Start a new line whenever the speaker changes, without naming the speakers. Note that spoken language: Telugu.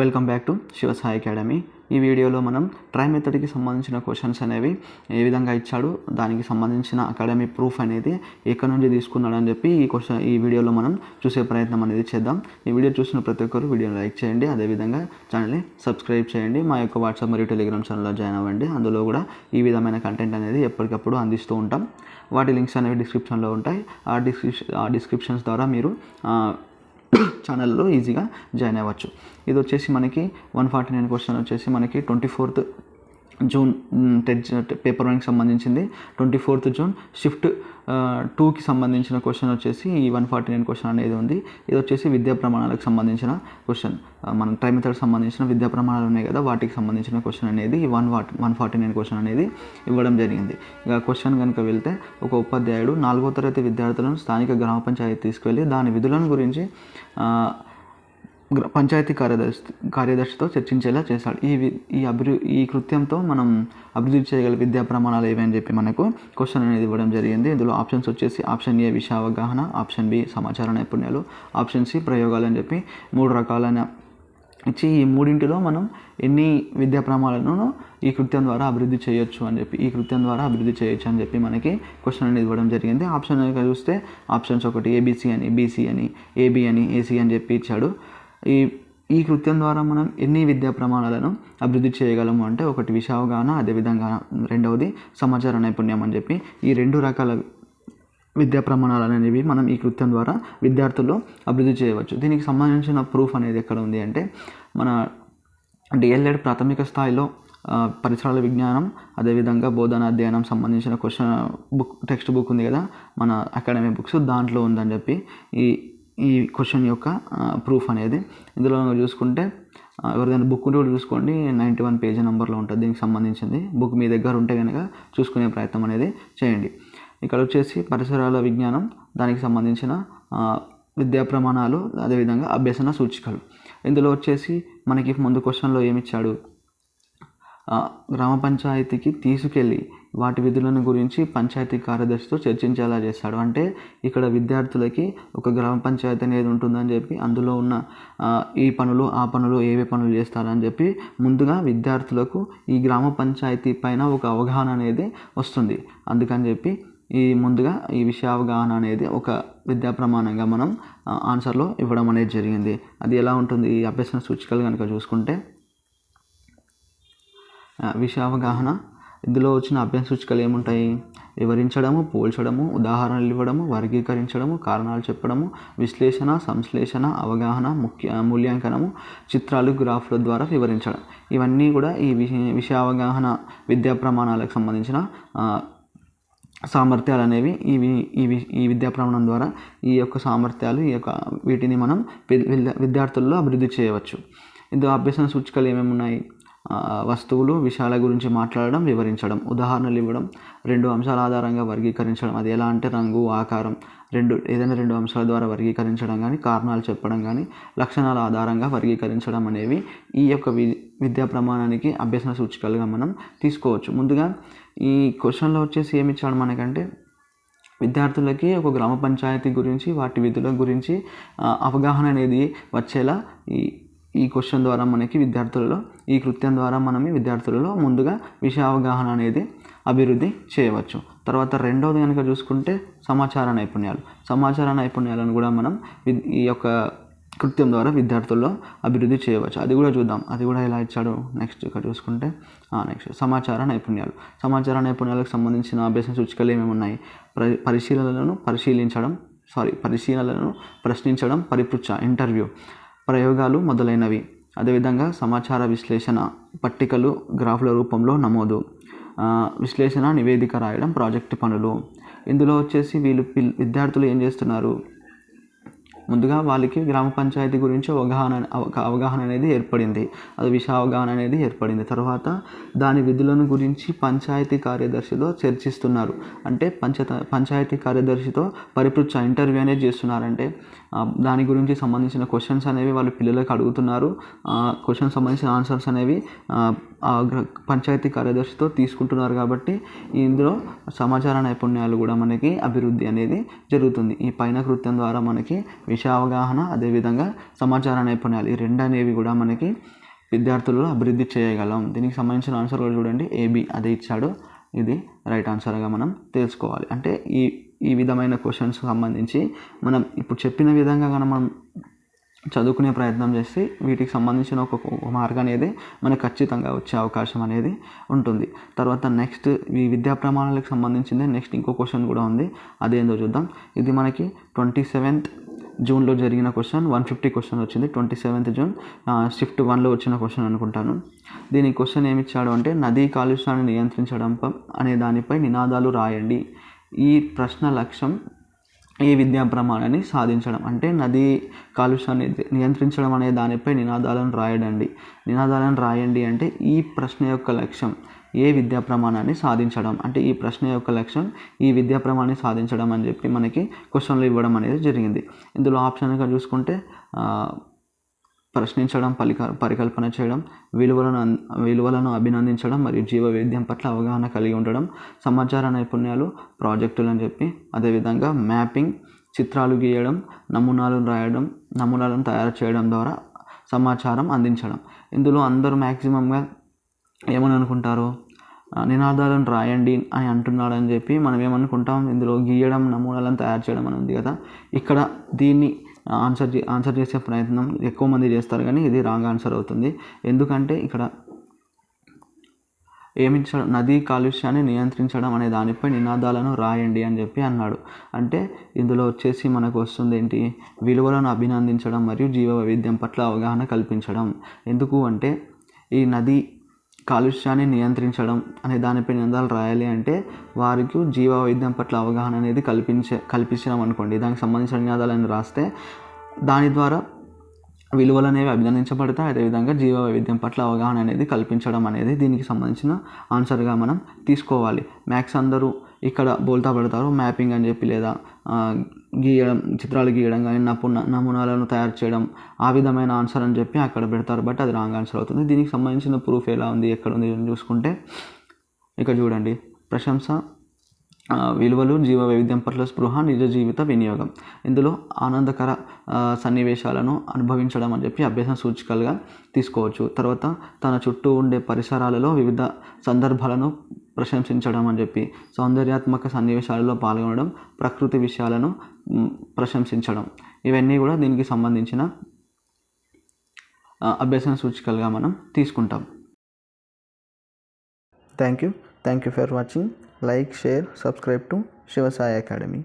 Welcome back to Shivasai academy ఈ వీడియోలో మనం ట్రై మెథడ్కి సంబంధించిన క్వశ్చన్స్ అనేవి ఏ విధంగా ఇచ్చాడు దానికి సంబంధించిన అకాడమీ ప్రూఫ్ అనేది ఎక్కడి నుంచి తీసుకున్నాడు అని చెప్పి ఈ క్వశ్చన్ ఈ వీడియోలో మనం చూసే ప్రయత్నం అనేది చేద్దాం. ఈ వీడియో చూసిన ప్రతి ఒక్కరు వీడియోని లైక్ చేయండి అదేవిధంగా ఛానల్ని సబ్స్క్రైబ్ చేయండి. మా యొక్క వాట్సాప్ మరియు టెలిగ్రామ్ ఛానల్లో జాయిన్ అవ్వండి. అందులో కూడా ఈ విధమైన కంటెంట్ అనేది ఎప్పటికప్పుడు అందిస్తూ ఉంటాం. వాటి లింక్స్ అనేవి డిస్క్రిప్షన్లో ఉంటాయి. ఆ డిస్క్రిప్షన్ ఆ డిస్క్రిప్షన్స్ ద్వారా మీరు ఛానల్లో ఈజీగా జాయిన్ అవ్వచ్చు. ఇది వచ్చేసి మనకి వన్ ఫార్టీ నైన్ క్వశ్చన్ వచ్చేసి మనకి twenty fourth June TET paper వన్కి సంబంధించింది. ట్వంటీ ఫోర్త్ జూన్ షిఫ్ట్ టూకి సంబంధించిన క్వశ్చన్ వచ్చేసి ఈ వన్ ఫార్టీ నైన్ క్వశ్చన్ అనేది ఉంది. ఇది వచ్చేసి విద్యా ప్రమాణాలకు సంబంధించిన క్వశ్చన్. మన టైం సంబంధించిన విద్యా ప్రమాణాలు ఉన్నాయి కదా వాటికి సంబంధించిన క్వశ్చన్ అనేది ఈ one what one forty nine question అనేది ఇవ్వడం జరిగింది. ఇక క్వశ్చన్ కనుక వెళ్తే ఒక ఉపాధ్యాయుడు నాలుగో తరగతి విద్యార్థులను స్థానిక గ్రామ పంచాయతీ తీసుకువెళ్ళి దాని విధులను గురించి పంచాయతీ కార్యదర్శి కార్యదర్శితో చర్చించేలా చేశాడు. ఈ ఈ అభివృ ఈ కృత్యంతో మనం అభివృద్ధి చేయగల విద్యా ప్రమాణాలు ఏవని చెప్పి మనకు క్వశ్చన్ అనేది ఇవ్వడం జరిగింది. ఇందులో ఆప్షన్స్ వచ్చేసి ఆప్షన్ ఏ విషయ అవగాహన ఆప్షన్ బి సమాచార నైపుణ్యాలు ఆప్షన్ సి ప్రయోగాలు అని చెప్పి మూడు రకాలైన ఇచ్చి ఈ మూడింటిలో మనం ఎన్ని విద్యా ప్రమాణాలను ఈ కృత్యం ద్వారా అభివృద్ధి చేయొచ్చు అని చెప్పి ఈ కృత్యం ద్వారా అభివృద్ధి చేయొచ్చు అని చెప్పి మనకి క్వశ్చన్ అనేది ఇవ్వడం జరిగింది. ఆప్షన్ చూస్తే ఆప్షన్స్ ఒకటి ఏబిసి అని బీసీ అని ఏబి అని ఏసీ అని చెప్పి ఇచ్చాడు. ఈ ఈ కృత్యం ద్వారా మనం ఎన్ని విద్యా ప్రమాణాలను అభివృద్ధి చేయగలము అంటే ఒకటి విషయ అదేవిధంగా రెండవది సమాచార నైపుణ్యం అని చెప్పి ఈ రెండు రకాల విద్యా ప్రమాణాలు అనేవి మనం ఈ కృత్యం ద్వారా విద్యార్థుల్లో అభివృద్ధి చేయవచ్చు. దీనికి సంబంధించిన ప్రూఫ్ అనేది ఎక్కడ ఉంది అంటే మన డిఎల్ఎడ్ ప్రాథమిక స్థాయిలో పరిసరాల విజ్ఞానం అదేవిధంగా బోధన అధ్యయనం సంబంధించిన క్వశ్చన్ బుక్ టెక్స్ట్ బుక్ ఉంది కదా మన అకాడమీ బుక్స్ దాంట్లో ఉందని చెప్పి ఈ ఈ క్వశ్చన్ యొక్క ప్రూఫ్ అనేది. ఇందులో చూసుకుంటే ఎవరిదైనా బుక్ కూడా చూసుకోండి. నైంటీ వన్ పేజీ నెంబర్లో ఉంటుంది. దీనికి సంబంధించింది. బుక్ మీ దగ్గర ఉంటే కనుక చూసుకునే ప్రయత్నం అనేది చేయండి. ఇక్కడ వచ్చేసి పరిసరాల విజ్ఞానం దానికి సంబంధించిన విద్యా ప్రమాణాలు అదేవిధంగా అభ్యసన సూచికలు. ఇందులో వచ్చేసి మనకి ముందు క్వశ్చన్లో ఏమిచ్చాడు? గ్రామ పంచాయతీకి తీసుకెళ్ళి వాటి విధులను గురించి పంచాయతీ కార్యదర్శితో చర్చించేలా చేస్తాడు. అంటే ఇక్కడ విద్యార్థులకి ఒక గ్రామ పంచాయతీ అనేది ఉంటుందని చెప్పి అందులో ఉన్న ఈ పనులు ఆ పనులు ఏవే పనులు చేస్తారని చెప్పి ముందుగా విద్యార్థులకు ఈ గ్రామ పంచాయతీ పైన ఒక అవగాహన అనేది వస్తుంది. అందుకని చెప్పి ఈ ముందుగా ఈ విషయ అవగాహన అనేది ఒక విద్యా ప్రమాణంగా మనం ఆన్సర్లో ఇవ్వడం అనేది జరిగింది. అది ఎలా ఉంటుంది? ఈ అభ్యసన సూచికలు కనుక చూసుకుంటే విషయ అవగాహన ఇందులో వచ్చిన అభ్యాస సూచికలు ఏముంటాయి? వివరించడము పోల్చడము ఉదాహరణలు ఇవ్వడము వర్గీకరించడము కారణాలు చెప్పడము విశ్లేషణ సంశ్లేషణ అవగాహన ముఖ్య మూల్యాంకనము చిత్రాలు గ్రాఫ్ల ద్వారా వివరించడం. ఇవన్నీ కూడా ఈ విషయ విషయ అవగాహన విద్యా ప్రమాణాలకు సంబంధించిన సామర్థ్యాలు అనేవి ఈ ఈ వి- ఈ విద్యా ప్రమాణం ద్వారా ఈ యొక్క సామర్థ్యాలు ఈ యొక్క వీటిని మనం విద్యా- విద్యార్థుల్లో అభివృద్ధి చేయవచ్చు. ఇందులో అభ్యసన సూచికలు ఏమేమి ఉన్నాయి? వస్తువులు విషయాల గురించి మాట్లాడడం వివరించడం ఉదాహరణలు ఇవ్వడం రెండు అంశాల ఆధారంగా వర్గీకరించడం. అది ఎలా అంటే రంగు ఆకారం రెండు ఏదైనా రెండు అంశాల ద్వారా వర్గీకరించడం కానీ కారణాలు చెప్పడం కానీ లక్షణాల ఆధారంగా వర్గీకరించడం అనేవి ఈ యొక్క వి విద్యా ప్రమాణానికి అభ్యసన సూచికలుగా మనం తీసుకోవచ్చు. ముందుగా ఈ క్వశ్చన్లో వచ్చేసి ఏమి ఇచ్చాడు మనకంటే? విద్యార్థులకి ఒక గ్రామ పంచాయతీ గురించి వాటి విధుల గురించి అవగాహన అనేది వచ్చేలా ఈ ఈ క్వశ్చన్ ద్వారా మనకి విద్యార్థులలో ఈ కృత్యం ద్వారా మనం విద్యార్థులలో ముందుగా విషయ అవగాహన అనేది అభివృద్ధి చేయవచ్చు. తర్వాత రెండవది కనుక చూసుకుంటే సమాచార నైపుణ్యాలు. సమాచార నైపుణ్యాలను కూడా మనం ఈ యొక్క కృత్యం ద్వారా విద్యార్థుల్లో అభివృద్ధి చేయవచ్చు. అది కూడా చూద్దాం. అది కూడా ఎలా ఇచ్చాడు నెక్స్ట్ ఇక్కడ చూసుకుంటే నెక్స్ట్ సమాచార నైపుణ్యాలు. సమాచార నైపుణ్యాలకు సంబంధించిన అభ్యాస సూచికలు ఏమేమి ఉన్నాయి? పరిశీలనలను పరిశీలించడం సారీ పరిశీలనలను ప్రశ్నించడం పరిపృచ్ఛ ఇంటర్వ్యూ. ప్రయోగాలు మొదలైనవి. అదేవిధంగా సమాచార విశ్లేషణ పట్టికలు గ్రాఫ్ల రూపంలో నమోదు. విశ్లేషణ నివేదిక రాయడం ప్రాజెక్టు పనులు. ఇందులో వచ్చేసి వీళ్ళు పిల్- విద్యార్థులు ఏం చేస్తున్నారు? ముందుగా వాళ్ళకి గ్రామ పంచాయతీ గురించి అవగాహన అవగాహన అనేది ఏర్పడింది. అది విష అవగాహన అనేది ఏర్పడింది. తర్వాత దాని విధులను గురించి పంచాయతీ కార్యదర్శితో చర్చిస్తున్నారు. అంటే పంచత పంచాయతీ కార్యదర్శితో పరిపృచ్ఛ ఇంటర్వ్యూ అనేది చేస్తున్నారంటే దాని గురించి సంబంధించిన క్వశ్చన్స్ అనేవి వాళ్ళు పిల్లలకు అడుగుతున్నారు. క్వశ్చన్ సంబంధించిన ఆన్సర్స్ అనేవి పంచాయతీ కార్యదర్శితో తీసుకుంటున్నారు కాబట్టి ఇందులో సమాచార నైపుణ్యాలు కూడా మనకి అభివృద్ధి అనేది జరుగుతుంది. ఈ పైన కృత్యం ద్వారా మనకి విషయ అవగాహన అదేవిధంగా సమాచార నైపుణ్యాలు ఈ రెండు అనేవి కూడా మనకి విద్యార్థులలో అభివృద్ధి చేయగలం. దీనికి సంబంధించిన ఆన్సర్ కూడా చూడండి. ఏబి అదే ఇచ్చాడు. ఇది రైట్ ఆన్సర్గా మనం తెలుసుకోవాలి. అంటే ఈ ఈ విధమైన క్వశ్చన్స్ సంబంధించి మనం ఇప్పుడు చెప్పిన విధంగా కానీ మనం చదువుకునే ప్రయత్నం చేసి వీటికి సంబంధించిన ఒక మార్గం అనేది మనకు ఖచ్చితంగా వచ్చే అవకాశం అనేది ఉంటుంది. తర్వాత నెక్స్ట్ ఈ విద్యా ప్రమాణాలకు సంబంధించింది నెక్స్ట్ ఇంకో క్వశ్చన్ కూడా ఉంది. అదేందో చూద్దాం. ఇది మనకి ట్వంటీ సెవెంత్ జూన్లో జరిగిన క్వశ్చన్ వన్ ఫిఫ్టీ క్వశ్చన్ వచ్చింది. ట్వంటీ సెవెంత్ జూన్ షిఫ్ట్ వన్లో వచ్చిన క్వశ్చన్ అనుకుంటాను. దీని క్వశ్చన్ ఏమి ఇచ్చాడు అంటే నదీ కాలుష్యాన్ని నియంత్రించడం అనే దానిపై నినాదాలు రాయండి. ఈ ప్రశ్న లక్ష్యం ఈ విద్యా ప్రమాణాన్ని సాధించడం. అంటే నదీ కాలుష్యాన్ని నియంత్రించడం అనే దానిపై నినాదాలను రాయడండి. నినాదాలను రాయండి అంటే ఈ ప్రశ్న యొక్క లక్ష్యం ఏ విద్యా ప్రమాణాన్ని సాధించడం. అంటే ఈ ప్రశ్న యొక్క లక్ష్యం ఈ విద్యా ప్రమాణాన్ని సాధించడం అని చెప్పి మనకి క్వశ్చన్లు ఇవ్వడం అనేది జరిగింది. ఇందులో ఆప్షన్గా చూసుకుంటే ప్రశ్నించడం పలిక పరికల్పన చేయడం విలువలను విలువలను అభినందించడం మరియు జీవ వైద్యం పట్ల అవగాహన కలిగి ఉండడం సమాచార నైపుణ్యాలు ప్రాజెక్టులు అని చెప్పి అదేవిధంగా మ్యాపింగ్ చిత్రాలు గీయడం నమూనాలను రాయడం నమూనాలను తయారు చేయడం ద్వారా సమాచారం అందించడం. ఇందులో అందరూ మ్యాక్సిమంగా ఏమని అనుకుంటారు? నినాదాలను రాయండి అని అంటున్నాడని చెప్పి మనం ఏమనుకుంటాం? ఇందులో గీయడం నమూనాలను తయారు చేయడం అని ఉంది కదా. ఇక్కడ దీన్ని ఆన్సర్ ఆన్సర్ చేసే ప్రయత్నం ఎక్కువ మంది చేస్తారు కానీ ఇది రాంగ్ ఆన్సర్ అవుతుంది. ఎందుకంటే ఇక్కడ ఏమించడం నదీ కాలుష్యాన్ని నియంత్రించడం అనే దానిపై నినాదాలను రాయండి అని చెప్పి అన్నాడు. అంటే ఇందులో వచ్చేసి మనకు వస్తుంది ఏంటి? విలువలను అభినందించడం మరియు జీవ వైవిధ్యం పట్ల అవగాహన కల్పించడం. ఎందుకు అంటే ఈ నది కాలుష్యాన్ని నియంత్రించడం అనే దానిపై నినాదాలు రాయాలి అంటే వారికి జీవ వైద్యం పట్ల అవగాహన అనేది కల్పించే కల్పించడం అనుకోండి. దానికి సంబంధించిన నినాదాలను రాస్తే దాని ద్వారా విలువలు అనేవి అభినందించబడతాయి. అదేవిధంగా జీవ వైవిధ్యం పట్ల అవగాహన అనేది కల్పించడం అనేది దీనికి సంబంధించిన ఆన్సర్గా మనం తీసుకోవాలి. మ్యాథ్స్ అందరూ ఇక్కడ బోల్తా పడతారు. మ్యాపింగ్ అని చెప్పి లేదా గీయడం చిత్రాలు గీయడం కానీ నపున నమూనాలను తయారు చేయడం ఆ విధమైన ఆన్సర్ అని చెప్పి అక్కడ పెడతారు. బట్ అది రాంగ్ ఆన్సర్ అవుతుంది. దీనికి సంబంధించిన ప్రూఫ్ ఎలా ఉంది ఎక్కడ ఉంది అని చూసుకుంటే ఇక్కడ చూడండి. ప్రశంస విలువలు జీవ వైవిధ్యం పట్ల స్పృహ నిజ జీవిత వినియోగం. ఇందులో ఆనందకర సన్నివేశాలను అనుభవించడం అని చెప్పి అభ్యాస సూచికలుగా తీసుకోవచ్చు. తర్వాత తన చుట్టూ ఉండే పరిసరాలలో వివిధ సందర్భాలను ప్రశంసించడం అని చెప్పి సౌందర్యాత్మక సన్నివేశాలలో పాల్గొనడం ప్రకృతి విషయాలను ప్రశంసించడం. ఇవన్నీ కూడా దీనికి సంబంధించిన అభ్యసన సూచికలుగా మనం తీసుకుంటాం. Thank you thank you for watching like share subscribe to Shivasai academy